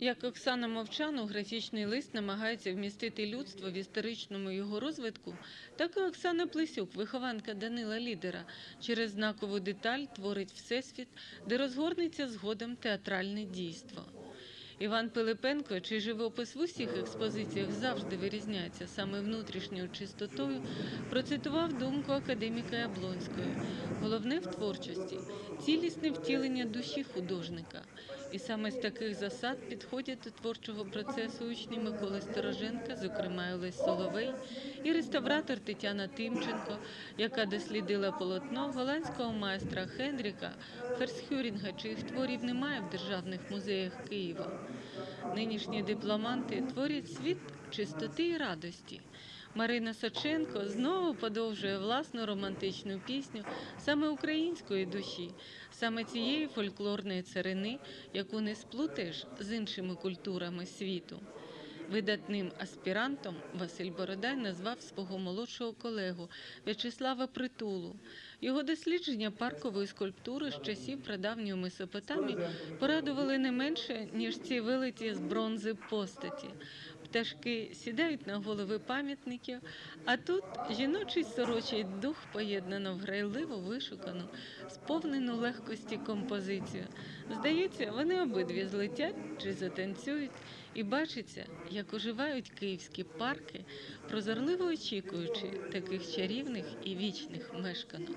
Як Оксана Мовчан, графічний лист намагається вмістити людство в історичному його розвитку, так і Оксана Плесюк, вихованка Данила Лідера, через знакову деталь творить всесвіт, де розгорнеться згодом театральне дійство. Іван Пилипенко, чий живопис в усіх експозиціях завжди вирізняється саме внутрішньою чистотою, процитував думку академіка Яблонської. Головне в творчості цілісне втілення душі художника. І саме з таких засад підходять до творчого процесу учні Миколи Стороженка, зокрема Олесь Соловей, і реставратор Тетяна Тимченко, яка дослідила полотно голландського майстра Хендріка Ферсхюрінга, чиїх творів немає в державних музеях Києва. Нинішні дипломанти творять світ чистоти і радості. Марина Соченко знову подовжує власну романтичну пісню саме української душі, саме цієї фольклорної царини, яку не сплутаєш з іншими культурами світу. Видатним аспірантом Василь Бородай назвав свого молодшого колегу В'ячеслава Притулу. Його дослідження паркової скульптури з часів прадавньої Месопотамії порадували не менше, ніж ці вилиті з бронзи постаті. Пташки сідають на голови пам'ятників, а тут жіночий сорочий дух поєднано в грайливо вишукану, сповнену легкості композицію. Здається, вони обидві злетять чи затанцюють, і бачиться, як оживають київські парки, прозорливо очікуючи таких чарівних і вічних мешканок.